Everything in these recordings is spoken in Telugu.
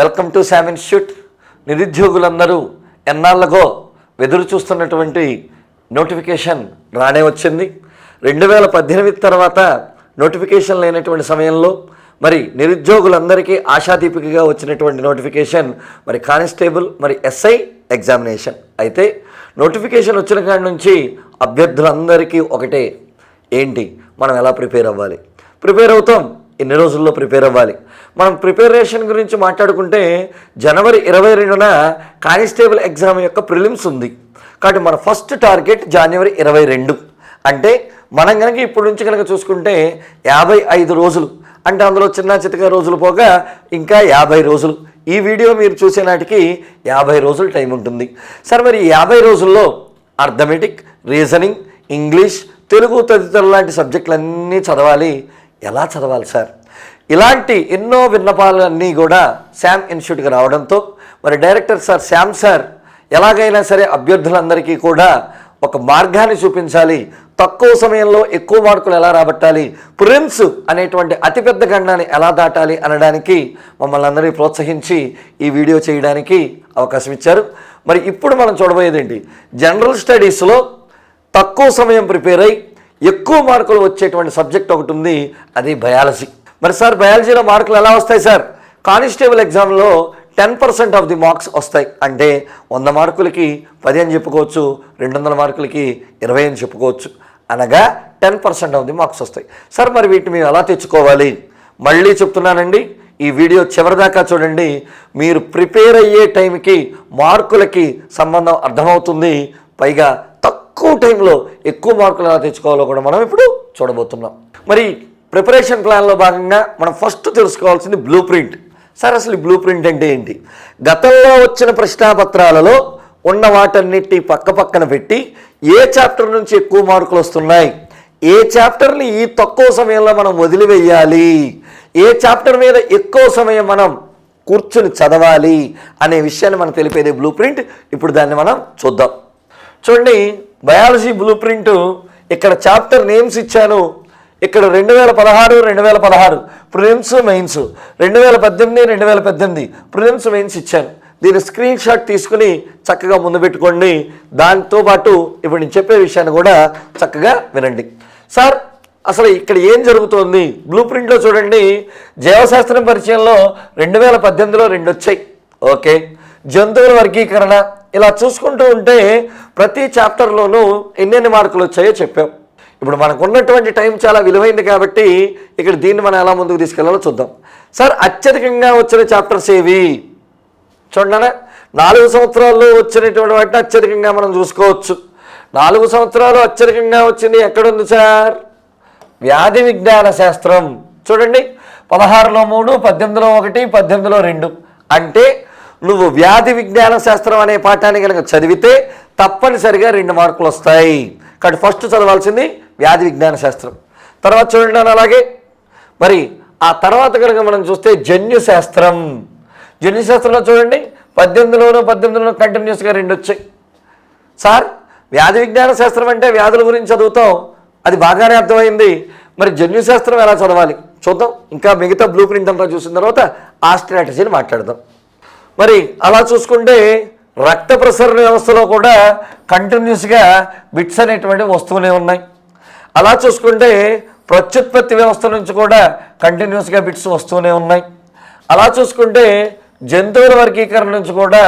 వెల్కమ్ టు శామ్ ఇన్స్టిట్యూట్ నిరుద్యోగులందరూ ఎన్నాళ్ళగో ఎదురు చూస్తున్నటువంటి నోటిఫికేషన్ రానే వచ్చింది. రెండు వేల పద్దెనిమిది తర్వాత నోటిఫికేషన్ లేనటువంటి సమయంలో మరి నిరుద్యోగులందరికీ ఆశాదీపికగా వచ్చినటువంటి నోటిఫికేషన్ మరి కానిస్టేబుల్ మరి ఎస్ఐ ఎగ్జామినేషన్. అయితే నోటిఫికేషన్ వచ్చిన కాడి నుంచి అభ్యర్థులందరికీ ఒకటే. ఏంటి? మనం ఎలా ప్రిపేర్ అవ్వాలి? ప్రిపేర్ అవుతాం. ఎన్ని రోజుల్లో ప్రిపేర్ అవ్వాలి. మనం ప్రిపరేషన్ గురించి మాట్లాడుకుంటే జనవరి ఇరవై రెండున కానిస్టేబుల్ ఎగ్జామ్ యొక్క ప్రిలిమ్స్ ఉంది. కాబట్టి మన ఫస్ట్ టార్గెట్ జనవరి ఇరవై రెండు. అంటే మనం కనుక ఇప్పటి నుంచి కనుక చూసుకుంటే యాభై ఐదు రోజులు. అంటే అందులో చిన్న చితక రోజులు పోగా ఇంకా యాభై రోజులు. ఈ వీడియో మీరు చూసే నాటికి యాభై రోజులు టైం ఉంటుంది. సరే మరి యాభై రోజుల్లో అర్థమెటిక్ రీజనింగ్ ఇంగ్లీష్ తెలుగు తదితరులు లాంటి సబ్జెక్టులన్నీ చదవాలి. ఎలా చదవాలి సార్? ఇలాంటి ఎన్నో విన్నపాలన్నీ కూడా శామ్ ఇన్స్టిట్యూట్కి రావడంతో మరి డైరెక్టర్ సార్ శ్యామ్ సార్ ఎలాగైనా సరే అభ్యర్థులందరికీ కూడా ఒక మార్గాన్ని చూపించాలి. తక్కువ సమయంలో ఎక్కువ మార్కులు ఎలా రాబట్టాలి? ప్రిన్స్ అనేటువంటి అతిపెద్ద గండాన్ని ఎలా దాటాలి అనడానికి మమ్మల్ని అందరినీ ప్రోత్సహించి ఈ వీడియో చేయడానికి అవకాశం ఇచ్చారు. మరి ఇప్పుడు మనం చూడబోయేది ఏంటి? జనరల్ స్టడీస్లో తక్కువ సమయం ప్రిపేర్ అయ్యి ఎక్కువ మార్కులు వచ్చేటువంటి సబ్జెక్ట్ ఒకటి ఉంది అది బయాలజీ. మరి సార్ బయాలజీలో మార్కులు ఎలా వస్తాయి సార్? కానిస్టేబుల్ ఎగ్జామ్లో ten percent of the marks వస్తాయి. అంటే వంద మార్కులకి పది అని చెప్పుకోవచ్చు రెండు వందల మార్కులకి ఇరవై అని చెప్పుకోవచ్చు. అనగా ten percent of the marks వస్తాయి. సార్ మరి వీటిని మేము ఎలా తెచ్చుకోవాలి? మళ్ళీ చెప్తున్నానండి ఈ వీడియో చివరిదాకా చూడండి. మీరు ప్రిపేర్ అయ్యే టైంకి మార్కులకి సంబంధం అర్థమవుతుంది. పైగా తక్కువ టైంలో ఎక్కువ మార్కులు ఎలా తెచ్చుకోవాలో కూడా మనం ఇప్పుడు చూడబోతున్నాం. మరి ప్రిపరేషన్ ప్లాన్లో భాగంగా మనం ఫస్ట్ తెలుసుకోవాల్సింది బ్లూ ప్రింట్ సార్ అసలు బ్లూ ప్రింట్ అంటే ఏంటి? గతంలో వచ్చిన ప్రశ్నాపత్రాలలో ఉన్న వాటన్నిటి పక్క పక్కన పెట్టి ఏ చాప్టర్ నుంచి ఎక్కువ మార్కులు వస్తున్నాయి? ఏ చాప్టర్ని ఈ తక్కువ సమయంలో మనం వదిలివేయాలి? ఏ చాప్టర్ మీద ఎక్కువ సమయం మనం కూర్చుని చదవాలి? అనే విషయాన్ని మనం తెలిపేది బ్లూ ప్రింట్ ఇప్పుడు దాన్ని మనం చూద్దాం. చూడండి బయాలజీ బ్లూ ప్రింట్ ఇక్కడ చాప్టర్ నేమ్స్ ఇచ్చాను. ఇక్కడ రెండు వేల పదహారు రెండు వేల పదహారు. ప్రిలిమ్స్ మెయిన్స్ రెండు వేల పద్దెనిమిది రెండు వేల పద్దెనిమిది. ప్రిలిమ్స్ మెయిన్స్ ఇచ్చాను. దీని స్క్రీన్ షాట్ తీసుకుని చక్కగా ముందు పెట్టుకోండి. దాంతో పాటు ఇప్పుడు నేను చెప్పే విషయాన్ని కూడా చక్కగా వినండి. సార్ అసలు ఇక్కడ ఏం జరుగుతోంది? బ్లూ ప్రింట్లో చూడండి. జీవశాస్త్రం పరిచయంలో రెండు వేల పద్దెనిమిదిలో రెండు వచ్చాయి ఓకే. జంతువుల వర్గీకరణ ఇలా చూసుకుంటూ ఉంటే ప్రతి చాప్టర్లోనూ ఎన్నెన్ని మార్కులు వచ్చాయో చెప్పాం. ఇప్పుడు మనకు ఉన్నటువంటి టైం చాలా విలువైంది కాబట్టి ఇక్కడ దీన్ని మనం ఎలా ముందుకు తీసుకెళ్ళాలో చూద్దాం. సార్ అత్యధికంగా వచ్చిన చాప్టర్స్ ఏవి? చూడండి నాలుగు సంవత్సరాల్లో వచ్చినటువంటి వాటిని అత్యధికంగా మనం చూసుకోవచ్చు. నాలుగు సంవత్సరాలు అత్యధికంగా వచ్చింది ఎక్కడుంది సార్? వ్యాధి విజ్ఞాన శాస్త్రం. చూడండి పదహారులో మూడు పద్దెనిమిదిలో ఒకటి పద్దెనిమిదిలో రెండు. అంటే నువ్వు వ్యాధి విజ్ఞాన శాస్త్రం అనే పాఠాన్ని కనుక చదివితే తప్పనిసరిగా రెండు మార్కులు వస్తాయి. కాబట్టి ఫస్ట్ చదవాల్సింది వ్యాధి విజ్ఞాన శాస్త్రం. తర్వాత చూడండి అలాగే. మరి ఆ తర్వాత కనుక మనం చూస్తే జన్యు శాస్త్రం. జన్యు శాస్త్రంలో చూడండి పద్దెనిమిదిలోనూ పద్దెనిమిదిలోనూ కంటిన్యూస్గా రెండు వచ్చాయి. సార్ వ్యాధి విజ్ఞాన శాస్త్రం అంటే వ్యాధుల గురించి చదువుతాం. అది బాగానే అర్థమైంది. మరి జన్యు శాస్త్రం ఎలా చదవాలి? చూద్దాం. ఇంకా మిగతా బ్లూ ప్రింట్ అంతా చూసిన తర్వాత ఆ స్ట్రాటజీని మాట్లాడదాం. మరి అలా చూసుకుంటే రక్త ప్రసరణ వ్యవస్థలో కూడా కంటిన్యూస్గా బిట్స్ అనేటువంటివి వస్తూనే ఉన్నాయి. అలా చూసుకుంటే ప్రత్యుత్పత్తి వ్యవస్థ నుంచి కూడా కంటిన్యూస్గా బిట్స్ వస్తూనే ఉన్నాయి. అలా చూసుకుంటే జంతువుల వర్గీకరణ నుంచి కూడా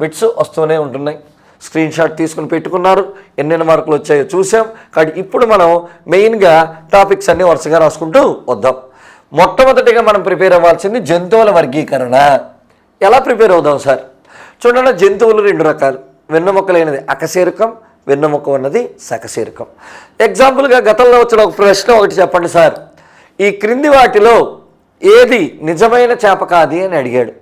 బిట్స్ వస్తూనే ఉంటున్నాయి. స్క్రీన్ షాట్ తీసుకుని పెట్టుకున్నారు. ఎన్నెన్ని మార్కులు వచ్చాయో చూసాం కానీ ఇప్పుడు మనం మెయిన్గా టాపిక్స్ అన్నీ వరుసగా రాసుకుంటూ వద్దాం. మొట్టమొదటిగా మనం ప్రిపేర్ అవ్వాల్సింది జంతువుల వర్గీకరణ. ఎలా ప్రిపేర్ అవుదాం సార్? చూడండి జంతువులు రెండు రకాలు. వెన్నెముక్కలైనది అకశేరుకం వెన్నెముక ఉన్నది సకశీరకం. ఎగ్జాంపుల్గా గతంలో వచ్చిన ఒక ప్రశ్న ఒకటి చెప్పండి సార్. ఈ క్రింది వాటిలో ఏది నిజమైన చేప కాది అని అడిగాడు.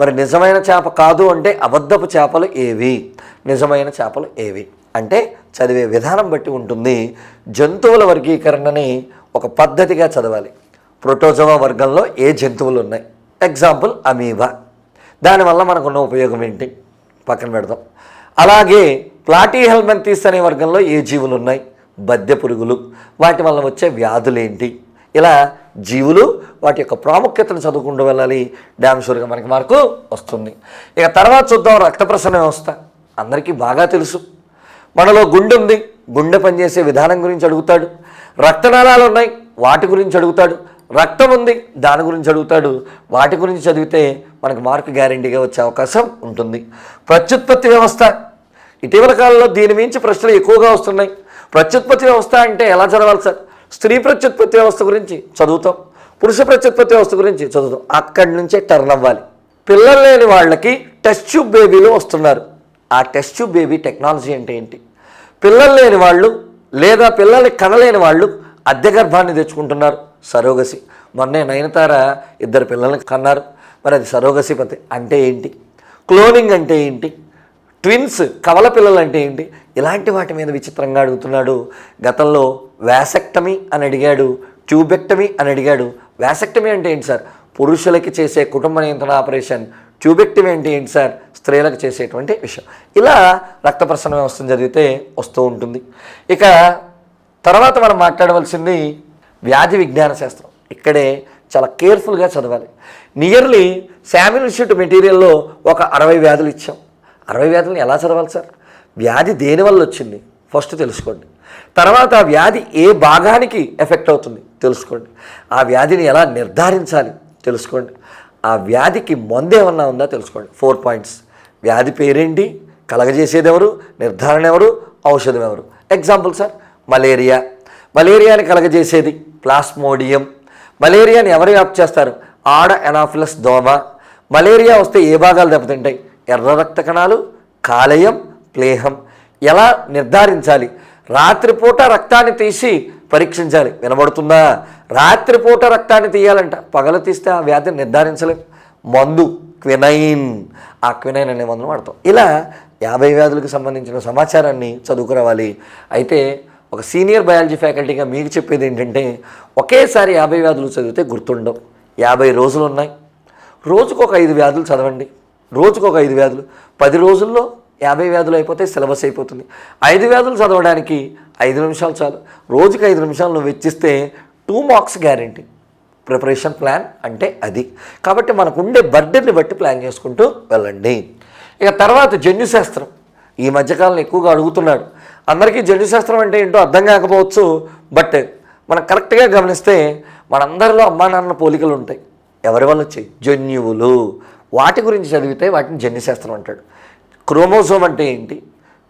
మరి నిజమైన చేప కాదు అంటే అబద్ధపు చేపలు ఏవి? నిజమైన చేపలు ఏవి? అంటే చదివే విధానం బట్టి ఉంటుంది. జంతువుల వర్గీకరణని ఒక పద్ధతిగా చదవాలి. ప్రోటోజోవా వర్గంలో ఏ జంతువులు ఉన్నాయి? Example amoeba. దానివల్ల మనకున్న ఉపయోగం ఏంటి? పక్కన పెడదాం. అలాగే ప్లాటీ హెల్మెంతీస్ అనే వర్గంలో ఏ జీవులు ఉన్నాయి? బద్దె పురుగులు. వాటి వల్ల వచ్చే వ్యాధులు ఏంటి? ఇలా జీవులు వాటి యొక్క ప్రాముఖ్యతను చదువుకుంటూ వెళ్ళాలి. డ్యామ్ షూర్గా మనకి మార్కు వస్తుంది. ఇక తర్వాత చూద్దాం రక్త ప్రసరణ వ్యవస్థ. అందరికీ బాగా తెలుసు. మనలో గుండె ఉంది. గుండె పనిచేసే విధానం గురించి అడుగుతాడు. రక్తనాళాలు ఉన్నాయి. వాటి గురించి అడుగుతాడు. రక్తం ఉంది దాని గురించి అడుగుతాడు వాటి గురించి చదివితే మనకు మార్క్ గ్యారంటీగా వచ్చే అవకాశం ఉంటుంది. ప్రత్యుత్పత్తి వ్యవస్థ. ఇటీవల కాలంలో దీని మించి ప్రశ్నలు ఎక్కువగా వస్తున్నాయి. ప్రత్యుత్పత్తి వ్యవస్థ అంటే ఎలా చదవాలి సార్? స్త్రీ ప్రత్యుత్పత్తి వ్యవస్థ గురించి చదువుతాం. పురుష ప్రత్యుత్పత్తి వ్యవస్థ గురించి చదువుతాం. అక్కడి నుంచే టర్న్ అవ్వాలి. పిల్లలు లేని వాళ్ళకి టెస్ట్ ట్యూబ్ బేబీలు వస్తున్నారు. ఆ టెస్ట్ ట్యూబ్ బేబీ టెక్నాలజీ అంటే ఏంటి? పిల్లలు లేని వాళ్ళు లేదా పిల్లల్ని కనలేని వాళ్ళు అద్దె గర్భాన్ని తెచ్చుకుంటున్నారు. సరోగసి. మొన్నే నయనతార ఇద్దరు పిల్లల్ని కన్నారు. మరి అది సరోగసి పద్ధతి అంటే ఏంటి? క్లోనింగ్ అంటే ఏంటి? ట్విన్స్ కవల పిల్లలు అంటే ఏంటి? ఇలాంటి వాటి మీద విచిత్రంగా అడుగుతున్నాడు. గతంలో వ్యాసెక్టమీ అని అడిగాడు. ట్యూబెక్టమీ అని అడిగాడు. వ్యాసెక్టమీ అంటే ఏంటి సార్? పురుషులకి చేసే కుటుంబ నియంత్రణ ఆపరేషన్. ట్యూబెక్టమీ అంటే ఏంటి సార్? స్త్రీలకు చేసేటువంటి విషయం. ఇలా రక్త ప్రసరణ వ్యవస్థను జరిగితే వస్తూ ఉంటుంది. ఇక తర్వాత మనం మాట్లాడవలసింది వ్యాధి విజ్ఞాన శాస్త్రం. ఇక్కడే చాలా కేర్ఫుల్గా చదవాలి. నియర్లీ శామ్యుల్ ఇన్స్టిట్యూట్ మెటీరియల్లో ఒక అరవై వ్యాధులు ఇచ్చాం. అరవై వ్యాధులను ఎలా చదవాలి సార్? వ్యాధి దేని వల్ల వచ్చింది? ఫస్ట్ తెలుసుకోండి. తర్వాత ఆ వ్యాధి ఏ భాగానికి ఎఫెక్ట్ అవుతుంది? తెలుసుకోండి. ఆ వ్యాధిని ఎలా నిర్ధారించాలి? తెలుసుకోండి. ఆ వ్యాధికి మందు ఏమన్నా ఉందా? తెలుసుకోండి. Four points. వ్యాధి పేరేంటి? కలగజేసేది ఎవరు నిర్ధారణ ఎవరు? ఔషధం ఎవరు? Example sir malaria. మలేరియాని కలగజేసేది ప్లాస్మోడియం. మలేరియాని ఎవరు వ్యాప్తి చేస్తారు? ఆడ ఎనాఫిలస్ దోమ. మలేరియా వస్తే ఏ భాగాలు దెబ్బతింటాయి? ఎర్ర రక్త కణాలు కాలేయం ప్లేహం. ఎలా నిర్ధారించాలి? రాత్రిపూట రక్తాన్ని తీసి పరీక్షించాలి. వినబడుతుందా? రాత్రిపూట రక్తాన్ని తీయాలంట. పగలు తీస్తే ఆ వ్యాధిని నిర్ధారించలేం. మందు క్వినైన్. ఆ క్వినైన్ అనే మందును వాడతాం. ఇలా యాభై వ్యాధులకు సంబంధించిన సమాచారాన్ని చదువుకురావాలి. అయితే ఒక సీనియర్ బయాలజీ ఫ్యాకల్టీగా మీకు చెప్పేది ఏంటంటే ఒకేసారి యాభై వ్యాధులు చదివితే గుర్తుండవు. యాభై రోజులు ఉన్నాయి. రోజుకు ఒక ఐదు వ్యాధులు చదవండి. రోజుకు ఒక ఐదు వ్యాధులు. పది రోజుల్లో యాభై వ్యాధులు అయిపోతే సిలబస్ అయిపోతుంది. ఐదు వ్యాధులు చదవడానికి ఐదు నిమిషాలు చాలు. రోజుకి ఐదు నిమిషాలు నువ్వు వెచ్చిస్తే two marks guarantee. Preparation plan అంటే అది. కాబట్టి మనకు ఉండే బర్డెన్ని బట్టి ప్లాన్ చేసుకుంటూ వెళ్ళండి. ఇక తర్వాత జన్యుశాస్త్రం. ఈ మధ్యకాలంలో ఎక్కువగా అడుగుతున్నాడు. అందరికీ జన్యుశాస్త్రం అంటే ఏంటో అర్థం కాకపోవచ్చు బట్ మనం కరెక్ట్గా గమనిస్తే మనందరిలో అమ్మా నాన్న పోలికలు ఉంటాయి. ఎవరి వల్ల వచ్చాయి? జన్యువులు. వాటి గురించి చదివితే వాటిని జన్యుశాస్త్రం అంటాడు. క్రోమోజోమ్ అంటే ఏంటి?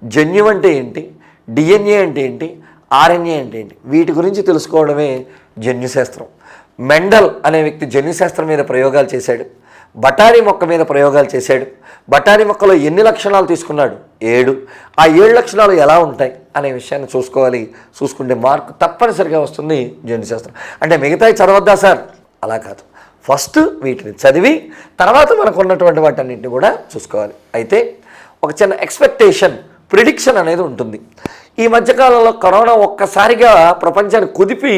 జన్యువు అంటే ఏంటి? డిఎన్ఏ అంటే ఏంటి? ఆర్ఎన్ఏ అంటే ఏంటి? వీటి గురించి తెలుసుకోవడమే జన్యుశాస్త్రం. మెండల్ అనే వ్యక్తి జన్యుశాస్త్రం మీద ప్రయోగాలు చేశాడు. బఠానీ మొక్క మీద ప్రయోగాలు చేశాడు. బఠానీ మొక్కలో ఎన్ని లక్షణాలు తీసుకున్నాడు? ఏడు. ఆ ఏడు లక్షణాలు ఎలా ఉంటాయి అనే విషయాన్ని చూసుకోవాలి. చూసుకుంటే మార్కు తప్పనిసరిగా వస్తుంది జన్యుశాస్త్రం అంటే మిగతాయి చదవద్దా సార్? అలా కాదు. ఫస్ట్ వీటిని చదివి తర్వాత మనకు ఉన్నటువంటి వాటన్నింటిని కూడా చూసుకోవాలి. అయితే ఒక చిన్న ఎక్స్పెక్టేషన్ ప్రిడిక్షన్ అనేది ఉంటుంది. ఈ మధ్యకాలంలో కరోనా ఒక్కసారిగా ప్రపంచాన్ని కుదిపి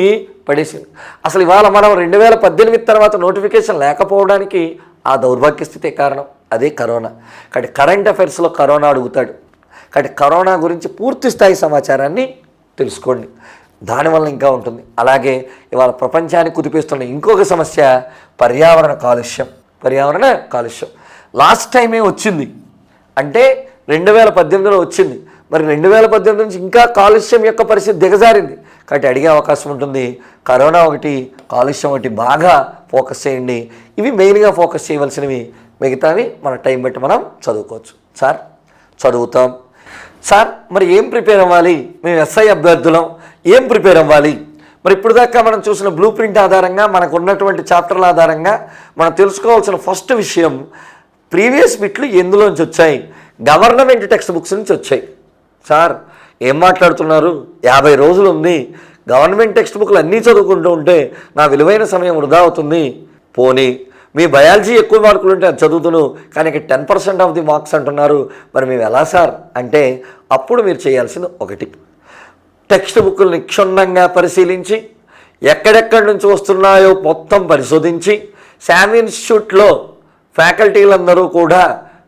పడేసింది. అసలు ఇవాళ మనం రెండు వేల పద్దెనిమిది తర్వాత నోటిఫికేషన్ లేకపోవడానికి ఆ దౌర్భాగ్య స్థితే కారణం? అదే కరోనా. కాబట్టి కరెంట్ అఫైర్స్లో కరోనా అడుగుతాడు. కాబట్టి కరోనా గురించి పూర్తి స్థాయి సమాచారాన్ని తెలుసుకోండి. దానివల్ల ఇంకా ఉంటుంది. అలాగే ఇవాళ ప్రపంచాన్ని కుదిపేస్తున్న ఇంకొక సమస్య పర్యావరణ కాలుష్యం. పర్యావరణ కాలుష్యం. లాస్ట్ టైమే వచ్చింది. అంటే రెండు వేల పద్దెనిమిదిలో వచ్చింది. మరి రెండు వేల పద్దెనిమిది నుంచి ఇంకా కాలుష్యం యొక్క పరిస్థితి దిగజారింది. కాబట్టి అడిగే అవకాశం ఉంటుంది. కరోనా ఒకటి కాలుష్యం ఒకటి బాగా ఫోకస్ చేయండి. ఇవి మెయిన్గా ఫోకస్ చేయవలసినవి. మిగతావి మన టైం బట్టి మనం చదువుకోవచ్చు. సార్ చదువుతాం. సార్ మరి ఏం ప్రిపేర్ అవ్వాలి? మేము ఎస్ఐ అభ్యర్థులం. ఏం ప్రిపేర్ అవ్వాలి? మరి ఇప్పుడు దాకా మనం చూసిన బ్లూ ప్రింట్ ఆధారంగా మనకు ఉన్నటువంటి చాప్టర్ల ఆధారంగా మనం తెలుసుకోవాల్సిన ఫస్ట్ విషయం ప్రీవియస్ బిట్లు ఎందులోంచి వచ్చాయి? గవర్నమెంట్ టెక్స్ట్ బుక్స్ నుంచి వచ్చాయి. సార్ ఏం మాట్లాడుతున్నారు? యాభై రోజులు ఉంది. గవర్నమెంట్ టెక్స్ట్ బుక్లు అన్నీ చదువుకుంటూ ఉంటే నా విలువైన సమయం వృధా అవుతుంది. పోనీ మీ బయాలజీ ఎక్కువ మార్కులు ఉంటే అది చదువుతును కానీ ఇక్కడ ten percent of the marks అంటున్నారు. మరి మేము ఎలా సార్? అంటే అప్పుడు మీరు చేయాల్సింది ఒకటి టెక్స్ట్ బుక్లను క్షుణ్ణంగా పరిశీలించి ఎక్కడెక్కడి నుంచి వస్తున్నాయో మొత్తం పరిశోధించి శామ్ ఇన్స్టిట్యూట్లో ఫ్యాకల్టీలందరూ కూడా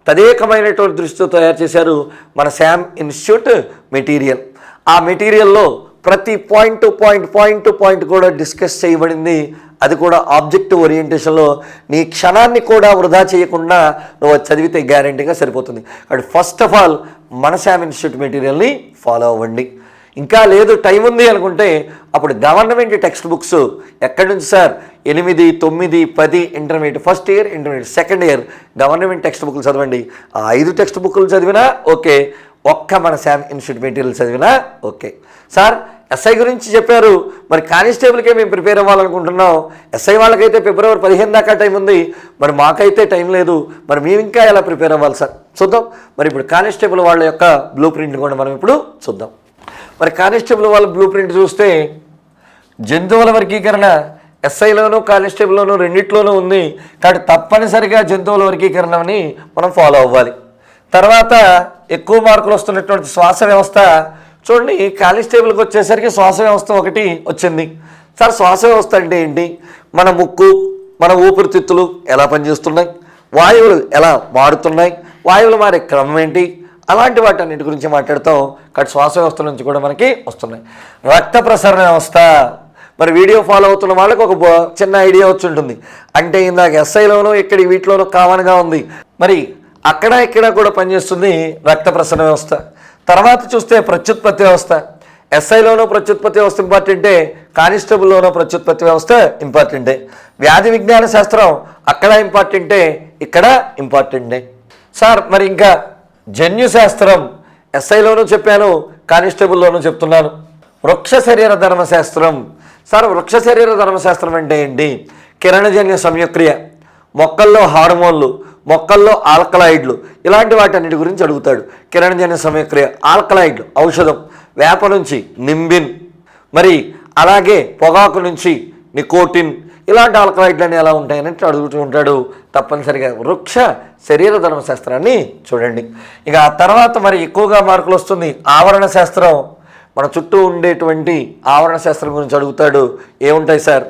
తదేకమైనటువంటి దృష్టితో తయారు చేశారు మన శామ్ ఇన్స్టిట్యూట్ మెటీరియల్. ఆ మెటీరియల్లో ప్రతి point to point point to point కూడా డిస్కస్ చేయబడింది. అది కూడా ఆబ్జెక్ట్ ఓరియంటేషన్లో. నీ క్షణాన్ని కూడా వృధా చేయకుండా నువ్వు చదివితే గ్యారంటీగా సరిపోతుంది. కాబట్టి ఫస్ట్ ఆఫ్ ఆల్ మన శామ్ ఇన్స్టిట్యూట్ మెటీరియల్ని ఫాలో అవ్వండి. ఇంకా లేదు టైం ఉంది అనుకుంటే అప్పుడు గవర్నమెంట్ టెక్స్ట్ బుక్స్ ఎక్కడి నుంచి సార్? ఎనిమిది తొమ్మిది పది intermediate first year intermediate second year government text బుక్లు చదవండి. ఆ ఐదు టెక్స్ట్ బుక్లు చదివినా ఓకే. ఒక్క మన శామ్ ఇన్స్టిట్యూట్ మెటీరియల్ చదివినా ఓకే. సార్ ఎస్ఐ గురించి చెప్పారు. మరి కానిస్టేబుల్కే మేము ప్రిపేర్ అవ్వాలనుకుంటున్నాం. ఎస్ఐ వాళ్ళకైతే ఫిబ్రవరి పదిహేను దాకా టైం ఉంది. మరి మాకైతే టైం లేదు. మరి మేము ఇంకా ఎలా ప్రిపేర్ అవ్వాలి సార్? చూద్దాం. మరి ఇప్పుడు కానిస్టేబుల్ వాళ్ళ యొక్క బ్లూ ప్రింట్ కూడా మనం ఇప్పుడు చూద్దాం. మరి కానిస్టేబుల్ వాళ్ళ బ్లూ ప్రింట్ చూస్తే జంతువుల వర్గీకరణ ఎస్ఐలోను కానిస్టేబుల్లోను రెండిట్లోనూ ఉంది. కాబట్టి తప్పనిసరిగా జంతువుల వర్గీకరణని మనం ఫాలో అవ్వాలి. తర్వాత ఎక్కువ మార్కులు వస్తున్నటువంటి శ్వాస వ్యవస్థ. చూడండి కానిస్టేబుల్కి వచ్చేసరికి శ్వాస వ్యవస్థ ఒకటి వచ్చింది. సార్ శ్వాస వ్యవస్థ అంటే ఏంటి? మన ముక్కు మన ఊపిరితిత్తులు ఎలా పనిచేస్తున్నాయి? వాయువులు ఎలా మారుతున్నాయి? వాయువులు మారే క్రమం ఏంటి? అలాంటి వాటి అన్నిటి గురించి మాట్లాడతాం. కట్ శ్వాస వ్యవస్థ నుంచి కూడా మనకి వస్తున్నాయి. రక్త ప్రసరణ వ్యవస్థ. మరి వీడియో ఫాలో అవుతున్న వాళ్ళకి ఒక చిన్న ఐడియా వచ్చి ఉంటుంది. అంటే ఇందాక ఎస్ఐలోనూ ఇక్కడ వీటిలోనూ కామన్గా ఉంది. మరి అక్కడ ఇక్కడ కూడా పనిచేస్తుంది రక్త ప్రసరణ వ్యవస్థ. తర్వాత చూస్తే ప్రత్యుత్పత్తి వ్యవస్థ. ఎస్ఐలోనూ ప్రత్యుత్పత్తి వ్యవస్థ ఇంపార్టెంటే కానిస్టేబుల్లోనూ ప్రత్యుత్పత్తి వ్యవస్థ ఇంపార్టెంటే వ్యాధి విజ్ఞాన శాస్త్రం అక్కడ ఇంపార్టెంటే ఇక్కడ ఇంపార్టెంటే సార్ మరి ఇంకా జన్యుశాస్త్రం ఎస్ఐలోనూ చెప్పాను కానిస్టేబుల్లోనూ చెప్తున్నాను. వృక్ష శరీర ధర్మశాస్త్రం. సార్ వృక్ష శరీర ధర్మశాస్త్రం అంటే ఏంటి? కిరణజన్య సంయుక్రియ. మొక్కల్లో హార్మోన్లు మొక్కల్లో ఆల్కలాయిడ్లు ఇలాంటి వాటన్నిటి గురించి అడుగుతాడు. కిరణజన్య సమయక్రియ ఆల్కలాయిడ్లు ఔషధం వేప నుంచి నింబిన్. మరి అలాగే పొగాకు నుంచి నికోటిన్ ఇలాంటి ఆల్కలాయిడ్లు ఎలా ఉంటాయని అడుగుతూ ఉంటాడు తప్పనిసరిగా. వృక్ష శరీర ధర్మశాస్త్రాన్ని చూడండి. ఇక ఆ తర్వాత మరి ఎక్కువగా మార్కులు వస్తుంది. ఆవరణ శాస్త్రం. మన చుట్టూ ఉండేటువంటి ఆవరణ శాస్త్రం గురించి అడుగుతాడు. ఏముంటాయి సార్?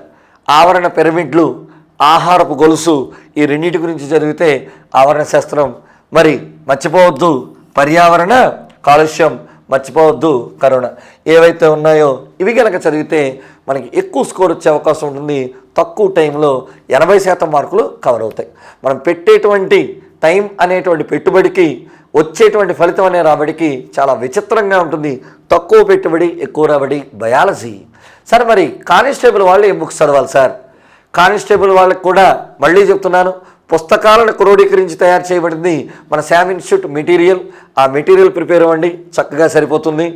ఆవరణ పిరమిడ్లు ఆహారపు గొలుసు ఈ రెండింటి గురించి చదివితే ఆవరణ శాస్త్రం. మరి మర్చిపోవద్దు. పర్యావరణ కాలుష్యం మర్చిపోవద్దు. కరోనా ఏవైతే ఉన్నాయో ఇవి కనుక చదివితే మనకి ఎక్కువ స్కోర్ వచ్చే అవకాశం ఉంటుంది. తక్కువ టైంలో ఎనభై శాతం మార్కులు కవర్ అవుతాయి. మనం పెట్టేటువంటి టైం అనేటువంటి పెట్టుబడికి వచ్చేటువంటి ఫలితం అనే రాబడికి చాలా విచిత్రంగా ఉంటుంది. తక్కువ పెట్టుబడి ఎక్కువ రాబడి బయాలజీ. సార్ మరి కానిస్టేబుల్ వాళ్ళు ఏ బుక్స్ చదవాలి సార్. కానిస్టేబుల్ వాళ్ళకి కూడా మళ్ళీ చెప్తున్నాను పుస్తకాలను క్రోడీకరించి తయారు చేయబడింది మన శామ్ ఇన్స్టిట్యూట్ మెటీరియల్. ఆ మెటీరియల్ ప్రిపేర్ అవ్వండి చక్కగా సరిపోతుంది.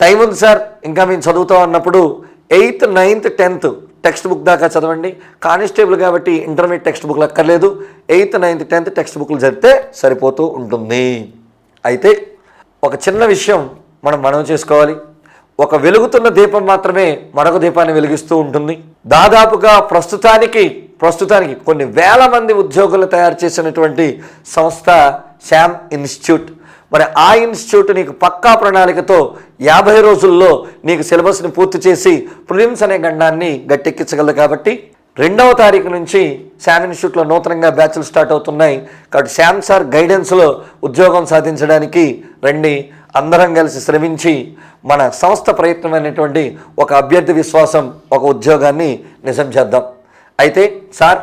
టైం ఉంది సార్ ఇంకా మేము చదువుతాం అన్నప్పుడు eighth ninth tenth text book దాకా చదవండి. కానిస్టేబుల్ కాబట్టి ఇంటర్మీడియట్ టెక్స్ట్ బుక్లు అక్కర్లేదు. ఎయిత్ నైన్త్ టెన్త్ టెక్స్ట్ బుక్లు చదివితే సరిపోతూ ఉంటుంది. అయితే ఒక చిన్న విషయం మనం మనం చేసుకోవాలి. ఒక వెలుగుతున్న దీపం మాత్రమే మరొక దీపాన్ని వెలిగిస్తూ ఉంటుంది. దాదాపుగా ప్రస్తుతానికి ప్రస్తుతానికి కొన్ని వేల మంది ఉద్యోగులు తయారు చేసినటువంటి సంస్థ శామ్ ఇన్స్టిట్యూట్. మరి ఆ ఇన్స్టిట్యూట్ నీకు పక్కా ప్రణాళికతో యాభై రోజుల్లో నీకు సిలబస్ని పూర్తి చేసి ప్రిలిమ్స్ అనే గండాన్ని గట్టెక్కించగలదు కాబట్టి రెండవ తారీఖు నుంచి శామ్ ఇన్స్టిట్యూట్లో నూతనంగా బ్యాచ్లు స్టార్ట్ అవుతున్నాయి. కాబట్టి శామ్ సార్ గైడెన్స్లో ఉద్యోగం సాధించడానికి రండి. అందరం కలిసి శ్రమించి మన సంస్థ ప్రయత్నమైనటువంటి ఒక అభ్యర్థి విశ్వాసం ఒక ఉద్యోగాన్ని నిజం చేద్దాం. అయితే సార్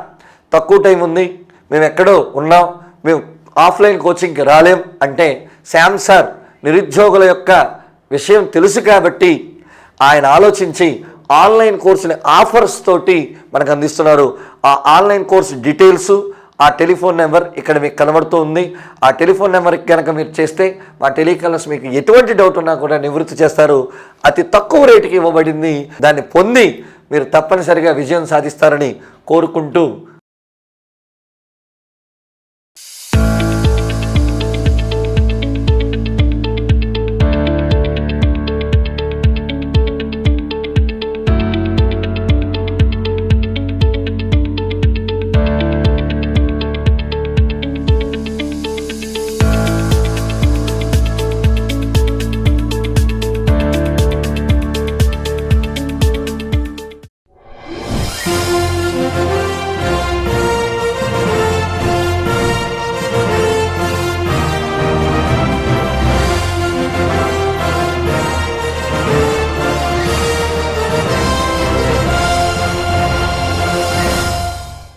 తక్కువ టైం ఉంది. మేము ఎక్కడో ఉన్నాం. మేము ఆఫ్లైన్ కోచింగ్కి రాలేం. అంటే శాంసర్ నిరుద్యోగుల యొక్క విషయం తెలుసు కాబట్టి ఆయన ఆలోచించి ఆన్లైన్ కోర్సుని ఆఫర్స్ తోటి మనకు అందిస్తున్నారు. ఆ ఆన్లైన్ కోర్సు డీటెయిల్స్ ఆ టెలిఫోన్ నెంబర్ ఇక్కడ మీకు కనబడుతూ ఉంది. ఆ టెలిఫోన్ నెంబర్కి కనుక మీరు చేస్తే మా టెలికాలర్స్ మీకు ఎటువంటి డౌట్ ఉన్నా కూడా నివృత్తి చేస్తారు. అతి తక్కువ రేటుకి ఇవ్వబడింది. దాన్ని పొంది మీరు తప్పనిసరిగా విజయం సాధిస్తారని కోరుకుంటూ